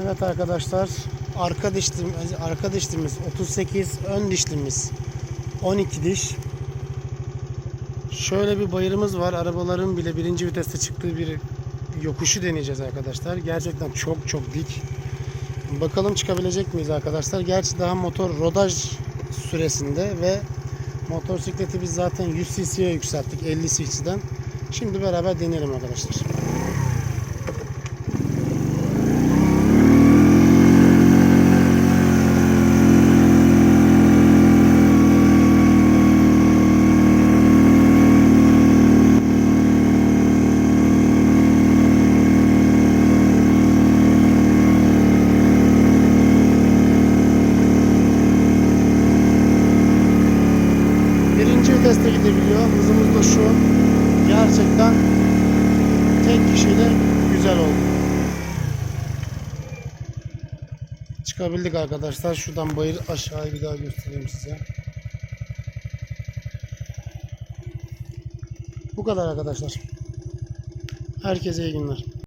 Evet arkadaşlar arka dişlim arka dişlimiz 38 ön dişlimiz 12 diş. Şöyle bir bayırımız var. Arabaların bile birinci viteste çıktığı bir yokuşu deneyeceğiz arkadaşlar. Gerçekten çok çok dik. Bakalım çıkabilecek miyiz arkadaşlar? Gerçi daha motor rodaj süresinde ve motosikleti biz zaten 100 cc'ye yükselttik 50 cc'den. Şimdi beraber deneyelim arkadaşlar birinci viteste gidebiliyor. Hızımız da şu. Gerçekten tek kişiyle güzel oldu. Çıkabildik arkadaşlar. Şuradan bayır aşağıyı bir daha göstereyim size. Bu kadar arkadaşlar. Herkese iyi günler.